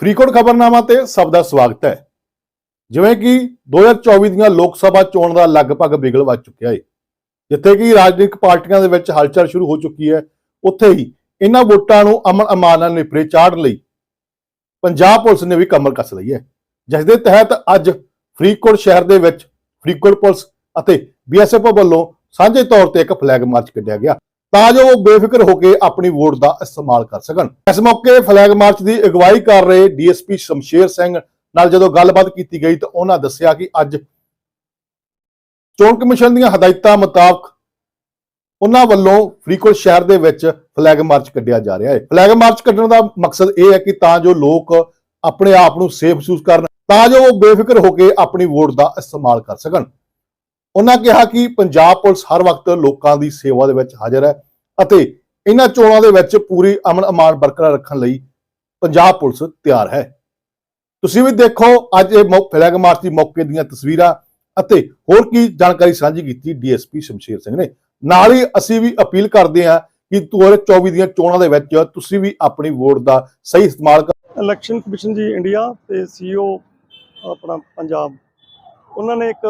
ਫਰੀਦਕੋਟ ਖਬਰਨਾਮਾ ਤੇ ਸਭ ਦਾ ਸਵਾਗਤ ਹੈ। ਜਿਵੇਂ ਕਿ 2024 ਦੀਆਂ ਲੋਕ ਸਭਾ ਚੋਣ ਦਾ ਲਗਭਗ ਬਿਗਲ ਵੱਜ ਚੁੱਕਿਆ ਹੈ ਜਿੱਥੇ ਕਿ ਰਾਜਨੀਤਿਕ ਪਾਰਟੀਆਂ ਦੇ ਵਿੱਚ ਹਲਚਲ ਸ਼ੁਰੂ ਹੋ ਚੁੱਕੀ ਹੈ। ਉੱਥੇ ਹੀ ਇਹਨਾਂ ਵੋਟਾਂ ਨੂੰ ਅਮਨ ਅਮਾਨ ਨਾਲ ਨਿਪਰੇ ਚਾੜਨ ਲਈ ਪੰਜਾਬ ਪੁਲਿਸ ਨੇ ਵੀ ਕਮਰ ਕੱਸ ਲਈ ਹੈ। ਜਿਸ ਦੇ ਤਹਿਤ ਅੱਜ ਫਰੀਦਕੋਟ ਸ਼ਹਿਰ ਦੇ ਵਿੱਚ ਫਰੀਦਕੋਟ ਪੁਲਿਸ ਅਤੇ ਬੀਐਸਐਫ ਵੱਲੋਂ ਸਾਂਝੇ ਤੌਰ ਤੇ ਇੱਕ ਫਲੈਗ ਮਾਰਚ ਕੱਢਿਆ ਗਿਆ। ਤਾਂ ਜੋ ਉਹ ਬੇਫਿਕਰ ਹੋ ਕੇ ਆਪਣੀ ਵੋਟ ਦਾ ਇਸਤੇਮਾਲ ਕਰ ਸਕਣ। ਇਸ ਮੌਕੇ ਫਲੈਗ ਮਾਰਚ ਦੀ ਅਗਵਾਈ ਕਰ ਰਹੇ ਡੀਐਸਪੀ ਸ਼ਮਸ਼ੇਰ ਸਿੰਘ ਨਾਲ ਜਦੋਂ ਗੱਲਬਾਤ ਕੀਤੀ ਗਈ ਤਾਂ ਉਹਨਾਂ ਦੱਸਿਆ ਕਿ ਅੱਜ ਚੋਣ ਕਮਿਸ਼ਨ ਦੀਆਂ ਹਦਾਇਤਾਂ ਮੁਤਾਬਕ ਉਹਨਾਂ ਵੱਲੋਂ ਫਰੀਦਕੋਟ ਸ਼ਹਿਰ ਦੇ ਵਿੱਚ ਫਲੈਗ ਮਾਰਚ ਕੱਢਿਆ ਜਾ ਰਿਹਾ ਹੈ। ਫਲੈਗ ਮਾਰਚ ਕੱਢਣ ਦਾ ਮਕਸਦ ਇਹ ਹੈ ਕਿ ਤਾਂ ਜੋ ਲੋਕ ਆਪਣੇ ਆਪ ਨੂੰ ਸੇਫ ਮਹਿਸੂਸ ਕਰਨ, ਤਾਂ ਜੋ ਉਹ ਬੇਫਿਕਰ ਹੋ ਕੇ ਆਪਣੀ ਵੋਟ ਦਾ ਇਸਤੇਮਾਲ ਕਰ ਸਕਣ। ਉਹਨਾਂ ਕਿਹਾ ਕਿ ਪੰਜਾਬ ਪੁਲਿਸ ਹਰ ਵਕਤ ਲੋਕਾਂ ਦੀ ਸੇਵਾ ਦੇ ਵਿੱਚ ਹਾਜ਼ਰ ਹੈ। ਅਤੇ ਇਹਨਾਂ ਚੋਣਾਂ ਦੇ ਵਿੱਚ ਪੂਰੀ ਅਮਨ ਅਮਾਨ ਬਰਕਰਾਰ ਰੱਖਣ ਲਈ ਪੰਜਾਬ ਪੁਲਿਸ ਤਿਆਰ ਹੈ। ਤੁਸੀਂ ਵੀ ਦੇਖੋ, ਅੱਜ ਇਹ ਫਲੈਗ ਮਾਰਚ ਦੀ ਮੌਕੇ ਦੀਆਂ ਤਸਵੀਰਾਂ ਅਤੇ ਹੋਰ ਕੀ ਜਾਣਕਾਰੀ ਸਾਂਝੀ ਕੀਤੀ ਡੀਐਸਪੀ ਸ਼ਮਸ਼ੇਰ ਸਿੰਘ ਨੇ। ਨਾਲ ਹੀ ਅਸੀਂ ਵੀ ਅਪੀਲ ਕਰਦੇ ਹਾਂ ਕਿ 2024 ਦੀਆਂ ਚੋਣਾਂ ਦੇ ਵਿੱਚ ਤੁਸੀਂ ਵੀ ਆਪਣੀ ਵੋਟ ਦਾ ਸਹੀ ਇਸਤੇਮਾਲ ਕਰ ਇਲੈਕਸ਼ਨ ਕਮਿਸ਼ਨ ਜੀ ਇੰਡੀਆ ਤੇ ਸੀਈਓ ਆਪਣਾ ਪੰਜਾਬ। ਉਹਨਾਂ ਨੇ ਇੱਕ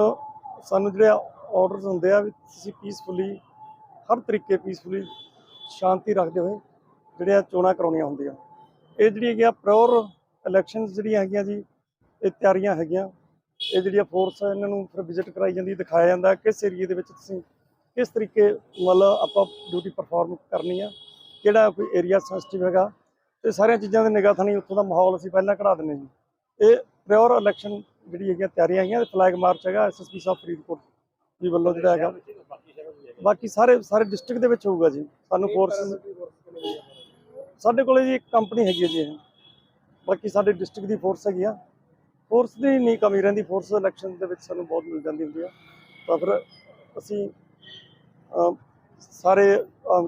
ਸਾਨੂੰ ਜਿਹੜੇ ਆਰਡਰਸ ਹੁੰਦੇ ਆ ਵੀ ਤੁਸੀਂ ਪੀਸਫੁਲੀ ਹਰ ਤਰੀਕੇ ਪੀਸਫੁਲੀ ਸ਼ਾਂਤੀ ਰੱਖਦੇ ਹੋਏ ਜਿਹੜੀਆਂ ਚੋਣਾਂ ਕਰਾਉਣੀਆਂ ਹੁੰਦੀਆਂ। ਇਹ ਜਿਹੜੀ ਹੈਗੀਆਂ ਪ੍ਰੋਰ ਇਲੈਕਸ਼ਨਸ ਜਿਹੜੀਆਂ ਹੈਗੀਆਂ ਜੀ, ਇਹ ਤਿਆਰੀਆਂ ਹੈਗੀਆਂ। ਇਹ ਜਿਹੜੀਆਂ ਫੋਰਸ ਇਹਨਾਂ ਨੂੰ ਫਿਰ ਵਿਜ਼ਿਟ ਕਰਾਈ ਜਾਂਦੀ, ਦਿਖਾਇਆ ਜਾਂਦਾ ਕਿਸ ਏਰੀਏ ਦੇ ਵਿੱਚ ਤੁਸੀਂ ਕਿਸ ਤਰੀਕੇ ਮਤਲਬ ਆਪਾਂ ਡਿਊਟੀ ਪਰਫਾਰਮ ਕਰਨੀ ਆ, ਕਿਹੜਾ ਕੋਈ ਏਰੀਆ ਸੈਂਸਿਟਿਵ ਹੈਗਾ। ਤੇ ਸਾਰੀਆਂ ਚੀਜ਼ਾਂ ਦੀ ਨਿਗਾਹ ਥਾਣੀ ਉੱਥੋਂ ਦਾ ਮਾਹੌਲ ਅਸੀਂ ਪਹਿਲਾਂ ਕਢਾ ਦਿੰਨੇ ਜੀ। ਇਹ ਪ੍ਰਿਓਰ ਇਲੈਕਸ਼ਨ ਜਿਹੜੀ ਹੈਗੀਆਂ ਤਿਆਰੀਆਂ ਹੈਗੀਆਂ ਫਲੈਗ ਮਾਰਚ ਹੈਗਾ ਐਸਐਸਪੀ ਸਾਹਿਬ ਫਰੀਦਕੋਟ ਜੀ ਵੱਲੋਂ ਜਿਹੜਾ ਹੈਗਾ। ਬਾਕੀ ਸਾਰੇ ਸਾਰੇ ਡਿਸਟ੍ਰਿਕਟ ਦੇ ਵਿੱਚ ਹੋਊਗਾ ਜੀ ਸਾਨੂੰ ਫੋਰਸ ਸਾਡੇ ਕੋਲੇ ਜੀ ਇੱਕ ਕੰਪਨੀ ਹੈਗੀ ਹੈ ਜੀ ਇਹ। ਬਾਕੀ ਸਾਡੇ ਡਿਸਟ੍ਰਿਕਟ ਦੀ ਫੋਰਸ ਹੈਗੀ ਆ। ਫੋਰਸ ਦੀ ਨਹੀਂ ਕਮੀ ਰਹਿੰਦੀ ਫੋਰਸ ਇਲੈਕਸ਼ਨ ਦੇ ਵਿੱਚ ਸਾਨੂੰ ਬਹੁਤ ਮਿਲ ਜਾਂਦੀ ਹੁੰਦੀ ਆ। ਤਾਂ ਫਿਰ ਅਸੀਂ ਅਮ, ਸਾਰੇ ਅਮ,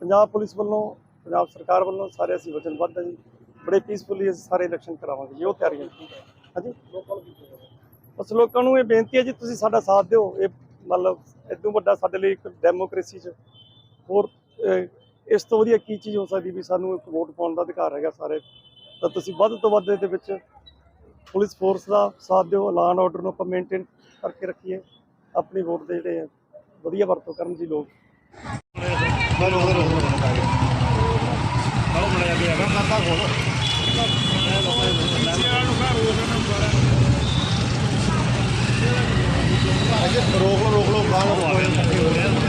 ਪੰਜਾਬ ਪੁਲਿਸ ਵੱਲੋਂ ਪੰਜਾਬ ਸਰਕਾਰ ਵੱਲੋਂ ਸਾਰੇ ਅਸੀਂ ਵਚਨਬੱਧ ਹਾਂ ਜੀ। ਬੜੇ ਪੀਸਫੁਲੀ ਅਸੀਂ ਸਾਰੇ ਇਲੈਕਸ਼ਨ ਕਰਾਵਾਂਗੇ ਜੀ ਉਹ ਤਿਆਰੀਆਂ। ਹਾਂਜੀ। ਬਸ ਲੋਕਾਂ ਨੂੰ ਇਹ ਬੇਨਤੀ ਹੈ ਜੀ ਤੁਸੀਂ ਸਾਡਾ ਸਾਥ ਦਿਓ ਇਹ ਮਤਲਬ ਇਦੋਂ ਵੱਡਾ ਸਾਡੇ ਲਈ ਇੱਕ ਡੈਮੋਕ੍ਰੇਸੀ 'ਚ ਹੋਰ ਇਸ ਤੋਂ ਵਧੀਆ ਕੀ ਚੀਜ਼ ਹੋ ਸਕਦੀ ਵੀ ਸਾਨੂੰ ਇੱਕ ਵੋਟ ਪਾਉਣ ਦਾ ਅਧਿਕਾਰ ਹੈਗਾ ਸਾਰੇ? ਤਾਂ ਤੁਸੀਂ ਵੱਧ ਤੋਂ ਵੱਧ ਇਹਦੇ ਵਿੱਚ ਪੁਲਿਸ ਫੋਰਸ ਦਾ ਸਾਥ ਦਿਓ ਐਲਾਨ ਆਰਡਰ ਨੂੰ ਆਪਾਂ ਮੇਨਟੇਨ ਕਰਕੇ ਰੱਖੀਏ, ਆਪਣੀ ਵੋਟ ਦੇ ਜਿਹੜੇ ਵਧੀਆ ਵਰਤੋਂ ਕਰਨ ਜੀ ਲੋਕ। ਅਜੇ ਰੋਕ 八了我